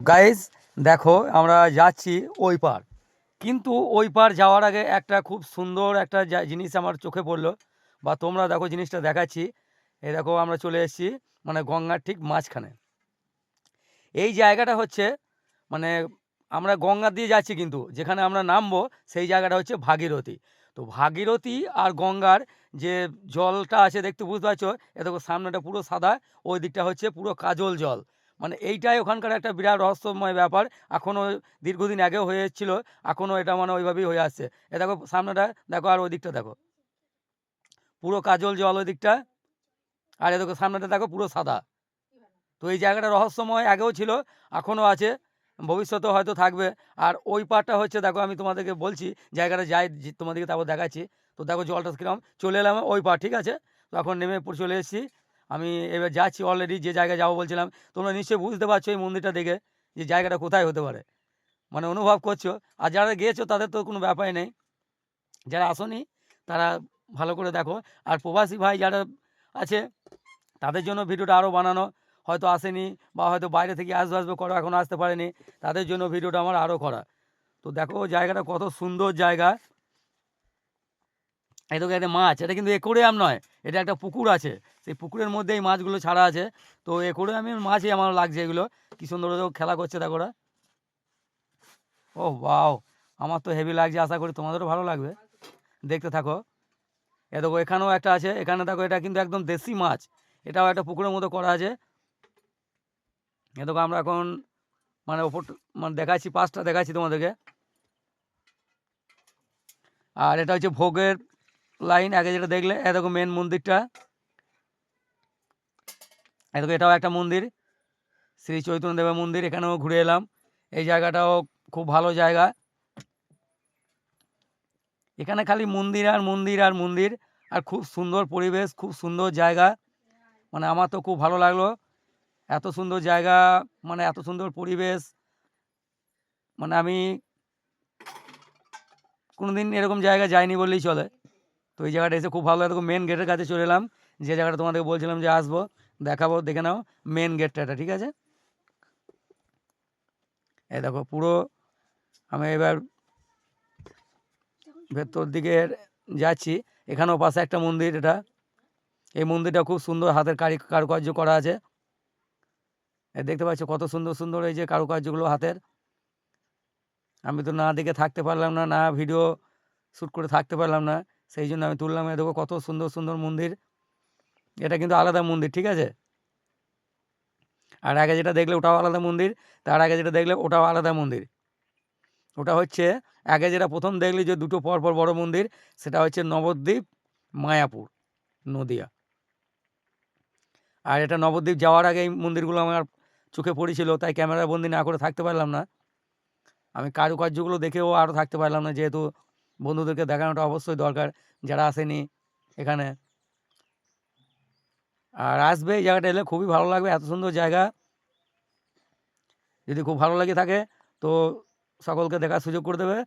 Guys দেখো, আমরা যাচ্ছি ওই পার। কিন্তু ওই পার যাওয়ার আগে একটা খুব সুন্দর একটা জিনিস আমার চোখে পড়ল। বা তোমরা দেখো, জিনিসটা দেখাচ্ছি। এই দেখো, আমরা চলে এসেছি মানে গঙ্গার ঠিক মাঝখানে। এই জায়গাটা হচ্ছে মানে আমরা গঙ্গা দিয়ে যাচ্ছি কিন্তু, যেখানে আমরা নামবো, সেই জায়গাটা হচ্ছে ভাগীরথী। তো ভাগীরথী আর গঙ্গার যে জলটা আছে, দেখতে বুঝতে পারছ? এ দেখো, সামনেটা পুরো সাদা, ওই দিকটা হচ্ছে পুরো কাজল জল। মানে এইটাই ওখানকার একটা বিরাট রহস্যময় ব্যাপার। এখনও দীর্ঘদিন আগেও হয়ে এসেছিল এখনও এটা মানে ওইভাবেই হয়ে আসছে। এ দেখো সামনেটা, দেখো আর ওই দিকটা দেখো। পুরো কাজল জল ওই দিকটা, আর এ দেখো সামনেটা দেখো পুরো সাদা। তো এই জায়গাটা রহস্যময় আগেও ছিল এখনও আছে, ভবিষ্যতেও হয়তো থাকবে। আর ওই পারটা হচ্ছে, দেখো আমি তোমাদেরকে বলছি, জায়গাটা যাই, তোমাদেরকে তারপর দেখাচ্ছি। তো দেখো জলটা কিরম, চলে এলাম ওই পার ঠিক আছে? তো এখন নেমে চলে এসেছি। আমি এবার যাচ্ছি অলরেডি যে জায়গায় যাব বলছিলাম, তোমরা নিশ্চয়ই বুঝতে পারছ এই মন্দিরটা দেখে যে জায়গাটা কোথায় হতে পারে। মানে অনুভব করছ, আর যারা গিয়েছো তাদের তো কোনো ব্যাপারই নেই। যারা আসনি, তারা ভালো করে দেখো। আর প্রবাসী ভাই যারা আছে, তাদের জন্য ভিডিওটা আরও বানানো। হয়তো আসেনি বা হয়তো বাইরে থেকে আসবে আসবে করো এখনও আসতে পারেনি। তাদের জন্য ভিডিওটা আমার আরও করা। তো দেখো জায়গাটা কত সুন্দর জায়গা। এই দেখো একটা মাছ, এটা কিন্তু একোরিয়াম নয়, এটা একটা পুকুর আছে, সেই পুকুরের মধ্যে এই মাছগুলো ছাড়া আছে, তো একোরিয়ামের মাছই আমার লাগছে এগুলো, কি সুন্দর খেলা করছে দেখো ও বাও আমার তো হেভি লাগছে, আশা করি তোমাদেরও ভালো লাগবে, দেখতে থাকো। এ দেখো, এখানেও একটা আছে, এখানে দেখো, এটা কিন্তু একদম দেশি মাছ, এটাও একটা পুকুরের মতো করা আছে। এ দেখো, আমরা এখন মানে ওপর মানে দেখাচ্ছি পাঁচটা দেখাচ্ছি তোমাদেরকে। আর এটা হচ্ছে ভোগের লাইন, আগে যেটা দেখলে এ দেখো মেন মন্দিরটা। এ দেখো, এটাও একটা মন্দির। শ্রী চৈতন্যদেবের মন্দির, এখানেও ঘুরে এলাম। এই জায়গাটাও খুব ভালো জায়গা। এখানে খালি মন্দির আর মন্দির আর মন্দির, আর খুব সুন্দর পরিবেশ, খুব সুন্দর জায়গা। মানে আমার তো খুব ভালো লাগল। এত সুন্দর জায়গা মানে এত সুন্দর পরিবেশ। মানে আমি কোনো দিন এরকম জায়গা যাইনি বললেই চলে। তো এই জায়গাটা এসে খুব ভালো লাগল। মেন গেটের কাছে চলে এলাম। যে জায়গাটা তোমাদেরকে বলছিলাম যে আসব, দেখাবো, দেখে নাও মেন গেটটা এটা, ঠিক আছে? এই দেখো, পুরো আমি এবার ভেতর দিকে যাচ্ছি। এখানেও পাশে একটা মন্দির এটা। এই মন্দিরটা খুব সুন্দর, হাতের কারি, কারুকার্য করা আছে। দেখতে পাচ্ছ কত সুন্দর সুন্দর এই যে কারুকার্যগুলো হাতের। আমি তো না দেখে থাকতে পারলাম না না ভিডিও শ্যুট করে থাকতে পারলাম না। সেই জন্য আমি তুললাম, এ দেখো কত সুন্দর সুন্দর মন্দির। এটা কিন্তু আলাদা মন্দির, ঠিক আছে? আর আগে যেটা দেখলে ওটাও আলাদা মন্দির, তার আগে যেটা দেখলে ওটাও আলাদা মন্দির। ওটা হচ্ছে, আগে যেটা প্রথম দেখলি যে দুটো পরপর বড় মন্দির, সেটা হচ্ছে নবদ্বীপ, মায়াপুর, নদিয়া। আর এটা নবদ্বীপ যাওয়ার আগে এই মন্দিরগুলো আমার চোখে পড়েছিল, তাই ক্যামেরা বন্দি না করে থাকতে পারলাম না। আমি কারুকার্যগুলো দেখেও আরও থাকতে পারলাম না, যেহেতু বন্ধুদেরকে দেখানোটা অবশ্যই দরকার যারা আসেনি এখানে। আর আসবে এই জায়গাটা এলে খুবই ভালো লাগবে, এত সুন্দর জায়গা। যদি খুব ভালো লাগে থাকে তো সকলকে দেখার সুযোগ করে দেবে।